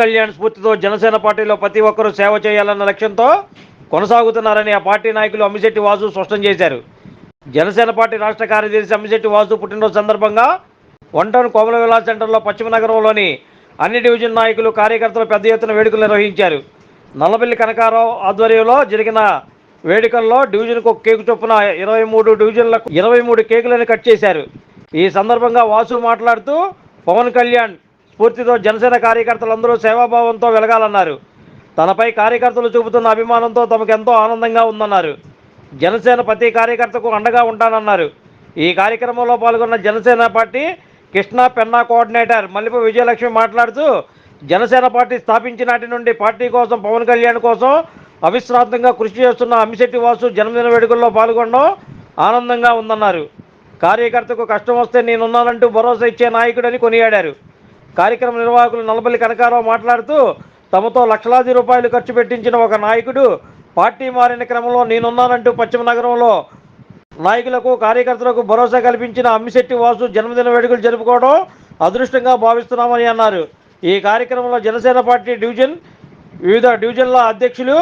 కళ్యాణ్ స్ఫూర్తితో జనసేన పార్టీలో ప్రతి ఒక్కరూ సేవ చేయాలన్న లక్ష్యంతో కొనసాగుతున్నారని ఆ పార్టీ నాయకులు అమ్మిశెట్టి వాసు స్పష్టం చేశారు. జనసేన పార్టీ రాష్ట్ర కార్యదర్శి అమ్మిశెట్టి వాసు పుట్టినరోజు సందర్భంగా వన్ టౌన్ కోమల విలాస్ సెంటర్లో పశ్చిమ నగరంలోని అన్ని డివిజన్ నాయకులు కార్యకర్తలు పెద్ద ఎత్తున వేడుకలు నిర్వహించారు. నల్లబెల్లి కనకారావు ఆధ్వర్యంలో జరిగిన వేడుకల్లో డివిజన్కు ఒక కేకు చొప్పున ఇరవై మూడు డివిజన్లకు ఇరవై మూడు కేకులను కట్ చేశారు. ఈ సందర్భంగా వాసు మాట్లాడుతూ పవన్ కళ్యాణ్ స్ఫూర్తితో జనసేన కార్యకర్తలందరూ సేవాభావంతో వెలగాలన్నారు. తనపై కార్యకర్తలు చూపుతున్న అభిమానంతో తమకు ఎంతో ఆనందంగా ఉందన్నారు. జనసేన ప్రతి కార్యకర్తకు అండగా ఉంటానన్నారు. ఈ కార్యక్రమంలో పాల్గొన్న జనసేన పార్టీ కృష్ణా పెన్నా కోఆర్డినేటర్ మల్లిప విజయలక్ష్మి మాట్లాడుతూ జనసేన పార్టీ స్థాపించినాటి నుండి పార్టీ కోసం పవన్ కళ్యాణ్ కోసం అవిశ్రాంతంగా కృషి చేస్తున్న అమ్మిశెట్టి వాసు జన్మదిన వేడుకల్లో పాల్గొనడం ఆనందంగా ఉందన్నారు. కార్యకర్తకు కష్టం వస్తే నేనున్నానంటూ భరోసా ఇచ్చే నాయకుడని కొనియాడారు. కార్యక్రమ నిర్వాహకులు నల్లపల్లి కనకారావు మాట్లాడుతూ తమతో లక్షలాది రూపాయలు ఖర్చు పెట్టించిన ఒక నాయకుడు పార్టీ మారిన క్రమంలో నేనున్నానంటూ పశ్చిమ నగరంలో నాయకులకు కార్యకర్తలకు భరోసా కల్పించిన అమ్మిశెట్టి వాసు జన్మదిన వేడుకలు జరుపుకోవడం అదృష్టంగా భావిస్తున్నామని అన్నారు. ఈ కార్యక్రమంలో జనసేన పార్టీ డివిజన్ వివిధ డివిజన్ల అధ్యక్షులు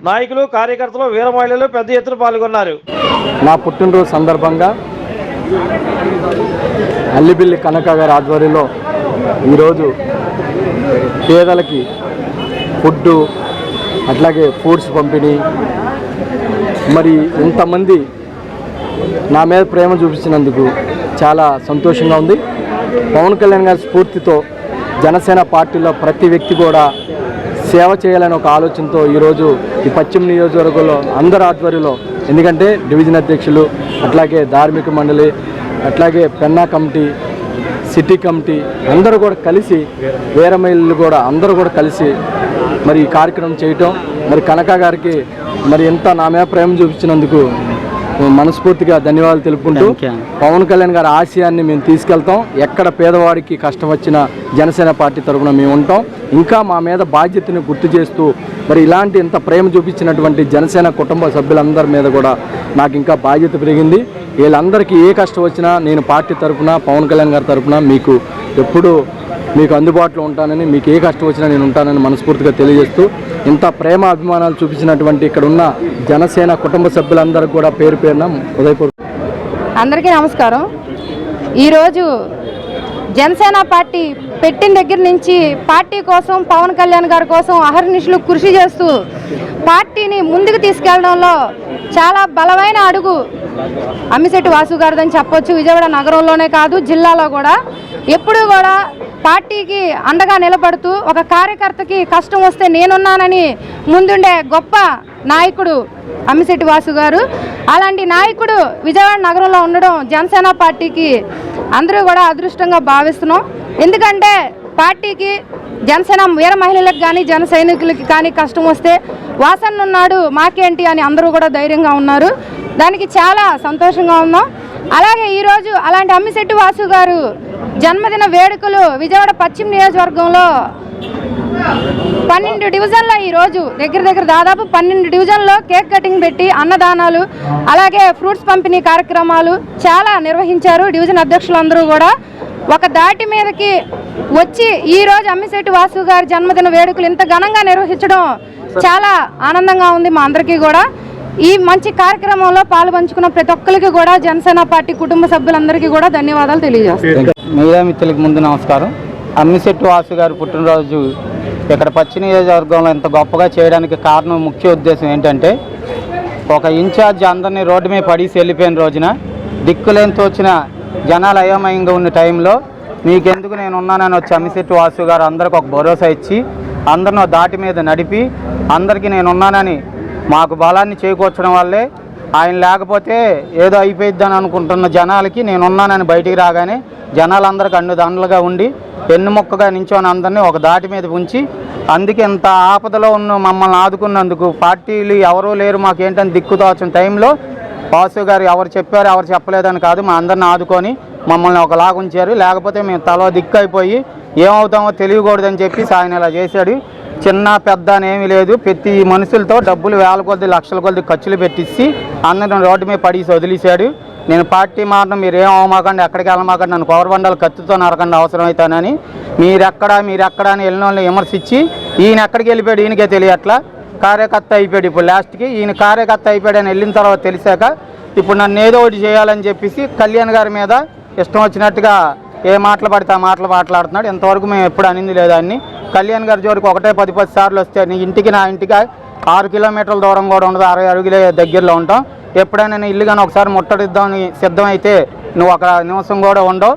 నాయకులు కార్యకర్తలు వీర మహిళలు పెద్ద ఎత్తున పాల్గొన్నారు. నా పుట్టినరోజు సందర్భంగా అల్లిబిల్లి కనక గారి ఆధ్వర్యంలో ఈరోజు పేదలకి ఫుడ్డు అట్లాగే ఫ్రూట్స్ పంపిణీ మరి ఇంతమంది నా మీద ప్రేమ చూపించినందుకు చాలా సంతోషంగా ఉంది. పవన్ కళ్యాణ్ గారి స్ఫూర్తితో జనసేన పార్టీలో ప్రతి వ్యక్తి కూడా సేవ చేయాలని ఒక ఆలోచనతో ఈరోజు ఈ పశ్చిమ నియోజకవర్గంలో అందరి ఆధ్వర్యంలో ఎందుకంటే డివిజన్ అధ్యక్షులు అట్లాగే ధార్మిక మండలి అట్లాగే పెన్నా కమిటీ సిటీ కమిటీ అందరూ కూడా కలిసి వేరే కూడా అందరూ కూడా కలిసి మరి ఈ కార్యక్రమం చేయటం. మరి కనక గారికి మరి ఎంత నా మీద ప్రేమ చూపించినందుకు మనస్ఫూర్తిగా ధన్యవాదాలు తెలుపుకుంటూ పవన్ కళ్యాణ్ గారి ఆశయాన్ని మేము తీసుకెళ్తాం. ఎక్కడ పేదవాడికి కష్టం వచ్చినా జనసేన పార్టీ తరఫున మేము ఉంటాం. ఇంకా మా మీద బాధ్యతను గుర్తు చేస్తూ మరి ఇలాంటి ఇంత ప్రేమ చూపించినటువంటి జనసేన కుటుంబ సభ్యులందరి మీద కూడా నాకు ఇంకా బాధ్యత పెరిగింది. వీళ్ళందరికీ ఏ కష్టం వచ్చినా నేను పార్టీ తరఫున పవన్ కళ్యాణ్ గారి తరఫున మీకు ఎప్పుడూ మీకు అందుబాటులో ఉంటానని మీకు ఏ కష్టం వచ్చినా నేను ఉంటానని మనస్ఫూర్తిగా తెలియజేస్తూ ఇంత ప్రేమ అభిమానాలు చూపించినటువంటి ఇక్కడ ఉన్న జనసేన కుటుంబ సభ్యులందరూ కూడా పేరు పేరున ఉదయపూర్ అందరికీ నమస్కారం. ఈరోజు జనసేన పార్టీ పెట్టిన దగ్గర నుంచి పార్టీ కోసం పవన్ కళ్యాణ్ గారి కోసం అహర్నిశలు కృషి చేస్తూ పార్టీని ముందుకు తీసుకెళ్ళడంలో చాలా బలమైన అడుగు అమ్మిశెట్టి వాసు గారిదని చెప్పొచ్చు. విజయవాడ నగరంలోనే కాదు జిల్లాలో కూడా. ఎప్పుడూ కూడా పార్టీకి అండగా నిలబడుతూ ఒక కార్యకర్తకి కష్టం వస్తే నేనున్నానని ముందుండే గొప్ప నాయకుడు అమ్మిశెట్టి వాసు గారు. అలాంటి నాయకుడు విజయవాడ నగరంలో ఉండడం జనసేన పార్టీకి అందరూ కూడా అదృష్టంగా భావిస్తున్నాం. ఎందుకంటే పార్టీకి జనసేన వీర మహిళలకు కానీ జన సైనికులకి కానీ కష్టం వస్తే వాసన్ ఉన్నాడు మాకేంటి అని అందరూ కూడా ధైర్యంగా ఉన్నారు. దానికి చాలా సంతోషంగా ఉన్నాం. అలాగే ఈరోజు అలాంటి అమ్మిశెట్టి వాసు గారు జన్మదిన వేడుకలు విజయవాడ పశ్చిమ నియోజకవర్గంలో పన్నెండు డివిజన్లో ఈరోజు దగ్గర దగ్గర దాదాపు పన్నెండు డివిజన్లో కేక్ కటింగ్ పెట్టి అన్నదానాలు అలాగే ఫ్రూట్స్ పంపిణీ కార్యక్రమాలు చాలా నిర్వహించారు డివిజన్ అధ్యక్షులందరూ కూడా. ఒక దాటి మీదకి వచ్చి ఈ రోజు అమ్మిశెట్టి వాసు గారి జన్మదిన వేడుకలు ఇంత ఘనంగా నిర్వహించడం చాలా ఆనందంగా ఉంది మా అందరికీ కూడా. ఈ మంచి కార్యక్రమంలో పాల్పంచుకున్న ప్రతి ఒక్కరికి కూడా జనసేన పార్టీ కుటుంబ సభ్యులందరికీ కూడా ధన్యవాదాలు తెలియజేస్తాను. మీడియా మిత్రులకు ముందు నమస్కారం. అమ్మిశెట్టి వాసు గారి పుట్టినరోజు ఇక్కడ పచ్చి నియోజకవర్గంలో ఇంత గొప్పగా చేయడానికి కారణం ముఖ్య ఉద్దేశం ఏంటంటే ఒక ఇన్ఛార్జ్ అందరినీ రోడ్డు మీద పడేసి వెళ్ళిపోయిన రోజున దిక్కులేని తోచిన జనాలు అయోమయంగా ఉన్న టైంలో నీకెందుకు నేను ఉన్నానని వచ్చి అమ్మిశెట్టి వాసు గారు అందరికి ఒక భరోసా ఇచ్చి అందరిని దాటి మీద నడిపి అందరికీ నేను ఉన్నానని మాకు బలాన్ని చేకూర్చడం వల్లే ఆయన లేకపోతే ఏదో అయిపోయిద్దని అనుకుంటున్న జనాలకి నేను ఉన్నానని బయటికి రాగానే జనాలందరికీ అన్ను దండలుగా ఉండి పెన్నుమొక్కగా నించొని అందరినీ ఒక దాటి మీద ఉంచి అందుకే ఇంత ఆపదలో ఉన్న మమ్మల్ని ఆదుకున్నందుకు పార్టీలు ఎవరూ లేరు మాకేంటని దిక్కుతోచిన టైంలో వాసు గారు ఎవరు చెప్పారు ఎవరు చెప్పలేదని కాదు మా అందరిని ఆదుకొని మమ్మల్ని ఒకలాగా ఉంచారు. లేకపోతే మేము తల దిక్కు అయిపోయి ఏమవుతామో తెలియకూడదని చెప్పి ఆయన ఇలా చేశాడు. చిన్న పెద్ద అని ఏమీ లేదు. ప్రతి మనుషులతో డబ్బులు వేల కొద్ది లక్షల కొద్ది ఖర్చులు పెట్టించి అందరిని రోడ్డు మీద పడేసి వదిలేశాడు. నేను పార్టీ మారడం మీరు ఏం ఎక్కడికి వెళ్ళమాకండి నన్ను కోరబండాలు కత్తితో నరకండి అవసరమైతానని మీరెక్కడ మీరెక్కడ అని వెళ్ళిన వాళ్ళని విమర్శించి ఈయన ఎక్కడికి వెళ్ళిపోయాడు ఈయనకే తెలియట్లా. కార్యకర్త అయిపోయాడు. ఇప్పుడు లాస్ట్కి ఈయన కార్యకర్త అయిపోయాడు అని వెళ్ళిన తర్వాత తెలిసాక ఇప్పుడు నన్ను ఏదో ఒకటి చేయాలని చెప్పేసి కళ్యాణ్ గారి మీద ఇష్టం వచ్చినట్టుగా ఏ మాటలు పడితే ఆ మాటలు మాట్లాడుతున్నాడు. ఇంతవరకు మేము ఎప్పుడు అనింది లేదాన్ని కళ్యాణ్ గారి జోడికి ఒకటే పది పది సార్లు వస్తే నీ ఇంటికి నా ఇంటికి ఆరు కిలోమీటర్ల దూరం కూడా ఉండదు. అరవై అడుగుల దగ్గరలో ఉంటాం. ఎప్పుడైనా నేను ఇల్లు కానీ ఒకసారి ముట్టడిద్దామని సిద్ధమైతే నువ్వు ఒక నిమిషం కూడా ఉండవు.